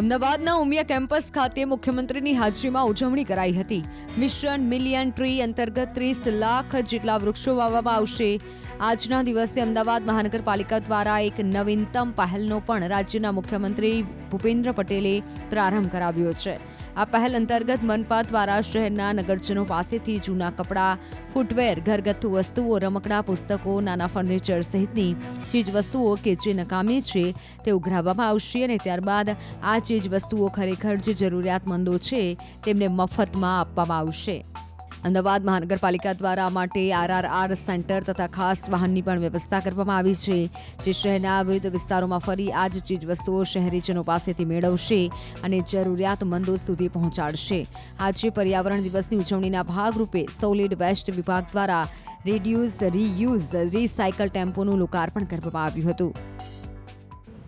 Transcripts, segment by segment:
અમદાવાદના ઉમિયા કેમ્પસ ખાતે મુખ્યમંત્રીની હાજરીમાં ઉજવણી કરાઈ હતી. મિશન મિલિયન ટ્રી અંતર્ગત ત્રીસ લાખ જેટલા વૃક્ષો વાવવામાં આવશે. આજના દિવસે અમદાવાદ મહાનગરપાલિકા દ્વારા એક નવીનતમ પહેલનો પણ રાજ્યના મુખ્યમંત્રી ભૂપેન્દ્ર પટેલે પ્રારંભ કરાવ્યો છે. આ પહેલ અંતર્ગત મનપા દ્વારા શહેરના નગરજનો પાસેથી જૂના કપડાં, ફૂટવેર, ઘરગથ્થુ વસ્તુઓ, રમકડાં, પુસ્તકો, નાના ફર્નિચર સહિતની ચીજવસ્તુઓ કે જે નકામી છે તે ઉઘરાવવામાં આવશે અને ત્યારબાદ આ ચીજ વસ્તુઓ ખરેખર જે જરૂરિયાતમંદો છે તેમને મફતમાં આપવામાં આવશે. અમદાવાદ મહાનગરપાલિકા દ્વારા માટે આરઆરઆર સેન્ટર તથા ખાસ વાહનની પણ વ્યવસ્થા કરવામાં આવી છે. જે શહેરના વિવિધ વિસ્તારોમાં ફરી આ જ ચીજ વસ્તુઓ શહેરીજનો પાસેથી મેળવશે અને જરૂરિયાતમંદો સુધી પહોંચાડશે. આજે પર્યાવરણ દિવસની ઉજવણીના ભાગરૂપે સોલિડ વેસ્ટ વિભાગ દ્વારા રિડ્યુસ, રીયુઝ, રીસાયકલ ટેમ્પોનું લોકાર્પણ કરવામાં આવ્યું હતું.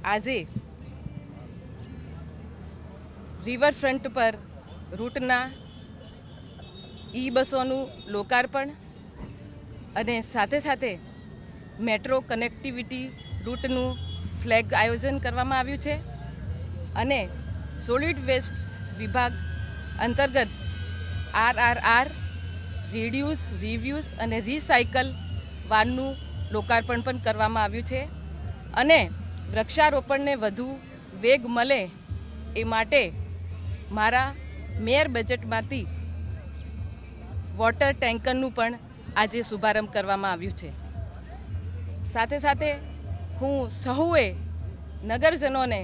આજે રિવરફ્રન્ટ પર રૂટના ઈ બસોનું લોકાર્પણ અને સાથે સાથે મેટ્રો કનેક્ટિવિટી રૂટનું ફ્લેગ આયોજન કરવામાં આવ્યું છે અને સોલિડ વેસ્ટ વિભાગ અંતર્ગત આરઆરઆર, રિડ્યુસ રિવ્યુઝ અને રિસાયકલ વાનનું લોકાર્પણ પણ કરવામાં આવ્યું છે અને વૃક્ષારોપણને વધુ વેગ મળે એ માટે મારા મેયર બજેટમાંથી વોટર ટેન્કરનું પણ આજે શુભારંભ કરવામાં આવ્યું છે. સાથે સાથે હું સહુએ નગરજનોને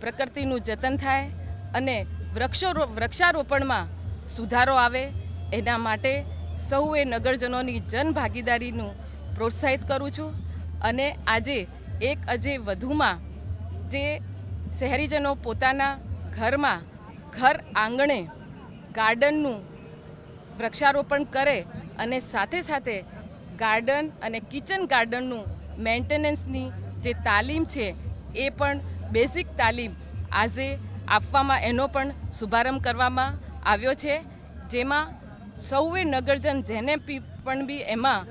પ્રકૃતિનું જતન થાય અને વૃક્ષો વૃક્ષારોપણમાં સુધારો આવે એના માટે સહુએ નગરજનોની જનભાગીદારીનું પ્રોત્સાહિત કરું છું અને આજે એક અજે વધુમાં જે શહેરીજનો પોતાના ઘરમાં ઘર આંગણે ગાર્ડનનું વૃક્ષારોપણ કરે અને સાથે સાથે ગાર્ડન અને કિચન ગાર્ડનનું મેન્ટેનન્સની જે તાલીમ છે, એ પણ બેઝિક તાલીમ આજે આપવામાં એનો પણ શુભારંભ કરવામાં આવ્યો છે. જેમાં સૌએ નગરજન જેને પણ બી એમાં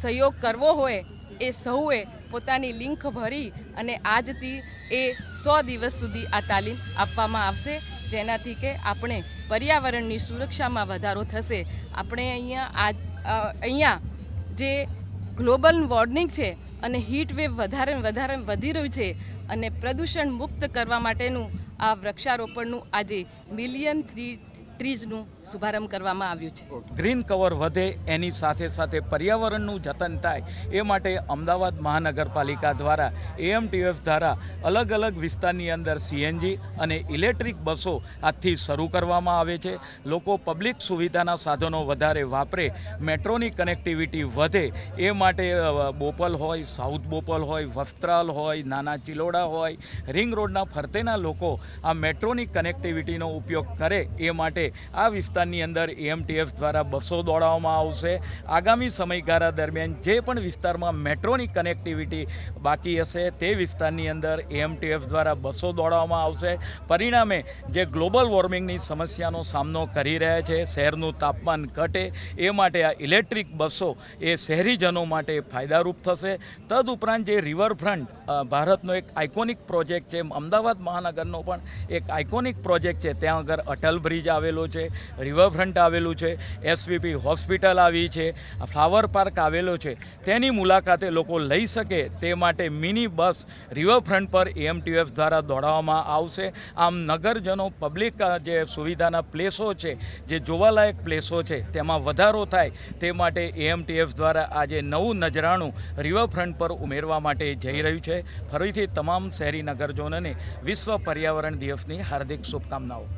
સહયોગ કરવો હોય, એ સૌએ પોતાની લિંક ભરી અને આજથી એ સો દિવસ સુધી આ તાલીમ આપવામાં આવશે. જેનાથી કે આપણે પર્યાવરણની સુરક્ષામાં વધારો થશે. આપણે અહીંયા આજ અહીંયા જે ગ્લોબલ વોર્મિંગ છે અને હીટ વેવ વધારે વધારે વધી રહ્યું છે અને પ્રદૂષણ મુક્ત કરવા માટેનું આ વૃક્ષારોપણનું આજે મિલિયન થ્રી ટ્રીઝનું શુભારંભ કરવામાં આવ્યું છે. ગ્રીન કવર વધે એની સાથે સાથે પર્યાવરણનું જતન થાય એ માટે અમદાવાદ મહાનગરપાલિકા દ્વારા એએમટીએફ દ્વારા અલગ અલગ વિસ્તારની અંદર સીએનજી અને ઇલેક્ટ્રિક બસો આજથી શરૂ કરવામાં આવે છે. લોકો પબ્લિક સુવિધાના સાધનો વધારે વાપરે, મેટ્રોની કનેક્ટિવિટી વધે એ માટે બોપલ હોય, સાઉથ બોપલ હોય, વસ્ત્રાલ હોય, નાના ચિલોડા હોય, રિંગ રોડના ફરતેના લોકો આ મેટ્રોની કનેક્ટિવિટીનો ઉપયોગ કરે એ માટે આ વિસ્તારની અંદર એએમટીએફ દ્વારા બસો દોડાવવામાં આવશે. આગામી સમયગાળા દરમિયાન જે પણ વિસ્તારમાં મેટ્રોની કનેક્ટિવિટી બાકી હશે, તે વિસ્તારની અંદર એએમટીએફ દ્વારા બસો દોડાવવામાં આવશે. પરિણામે જે ગ્લોબલ વોર્મિંગની સમસ્યાનો સામનો કરી રહ્યા છે, શહેરનું તાપમાન ઘટે, એ માટે આ ઇલેક્ટ્રિક બસો એ શહેરીજનો માટે ફાયદારૂપ થશે. તદુપરાંત જે રિવરફ્રન્ટ ભારતનો એક આઇકોનિક પ્રોજેક્ટ છે અમદાવાદ મહાનગરનો પણ એક આઇકોનિક પ્રોજેક્ટ છે, ત્યાં આગળ અટલ બ્રિજ આવેલો છે રિવરફ્રન્ટ આવેલું છે એસવીપી હોસ્પિટલ આવી છે ફ્લાવર પાર્ક આવેલો છે. તેની મુલાકાતે લોકો લઈ શકે તે માટે મિની બસ રિવરફ્રન્ટ પર એએમટીએફ દ્વારા દોડાવવામાં આવશે. આમ નગરજનો પબ્લિક જે સુવિધાના પ્લેસો છે, જે જોવાલાયક પ્લેસો છે, તેમાં વધારો થાય તે માટે એએમટીએફ દ્વારા આજે નવું નજરાણું રિવરફ્રન્ટ પર ઉમેરવા માટે જઈ રહ્યું છે. ફરીથી તમામ શહેરી નગરજનોને વિશ્વ પર્યાવરણ દિવસની હાર્દિક શુભકામનાઓ.